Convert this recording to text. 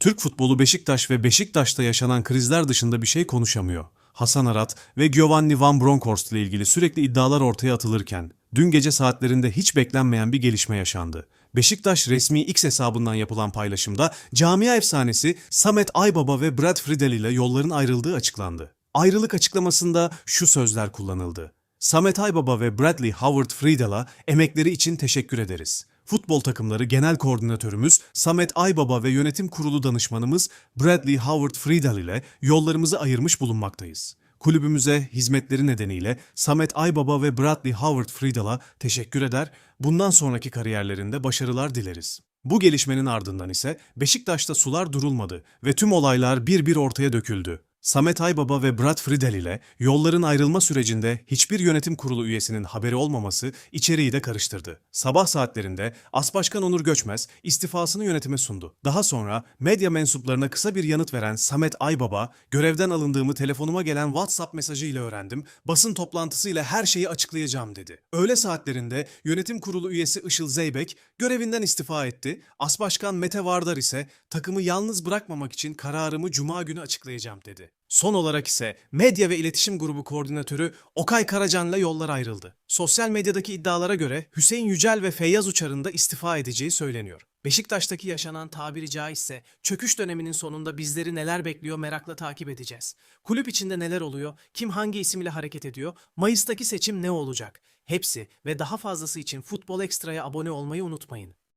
Türk futbolu Beşiktaş ve Beşiktaş'ta yaşanan krizler dışında bir şey konuşamıyor. Hasan Arat ve Giovanni Van Bronckhorst ile ilgili sürekli iddialar ortaya atılırken, dün gece saatlerinde hiç beklenmeyen bir gelişme yaşandı. Beşiktaş resmi X hesabından yapılan paylaşımda camia efsanesi Samet Aybaba ve Brad Friedel ile yolların ayrıldığı açıklandı. Ayrılık açıklamasında şu sözler kullanıldı. Samet Aybaba ve Bradley Howard Friedel'a emekleri için teşekkür ederiz. Futbol takımları genel koordinatörümüz Samet Aybaba ve yönetim kurulu danışmanımız Bradley Howard Friedel ile yollarımızı ayırmış bulunmaktayız. Kulübümüze hizmetleri nedeniyle Samet Aybaba ve Bradley Howard Friedel'a teşekkür eder, bundan sonraki kariyerlerinde başarılar dileriz. Bu gelişmenin ardından ise Beşiktaş'ta sular durulmadı ve tüm olaylar bir bir ortaya döküldü. Samet Aybaba ve Brad Friedel ile yolların ayrılma sürecinde hiçbir yönetim kurulu üyesinin haberi olmaması içeriği de karıştırdı. Sabah saatlerinde As Başkan Onur Göçmez istifasını yönetime sundu. Daha sonra medya mensuplarına kısa bir yanıt veren Samet Aybaba, görevden alındığımı telefonuma gelen WhatsApp mesajı ile öğrendim, basın toplantısıyla her şeyi açıklayacağım dedi. Öğle saatlerinde yönetim kurulu üyesi Işıl Zeybek görevinden istifa etti. As Başkan Mete Vardar ise takımı yalnız bırakmamak için kararımı cuma günü açıklayacağım dedi. Son olarak ise medya ve iletişim grubu koordinatörü Okay Karacan'la yollar ayrıldı. Sosyal medyadaki iddialara göre Hüseyin Yücel ve Feyyaz Uçar'ın da istifa edeceği söyleniyor. Beşiktaş'taki yaşanan tabiri caizse çöküş döneminin sonunda bizleri neler bekliyor merakla takip edeceğiz. Kulüp içinde neler oluyor, kim hangi isimle hareket ediyor, Mayıs'taki seçim ne olacak? Hepsi ve daha fazlası için Futbol Ekstra'ya abone olmayı unutmayın.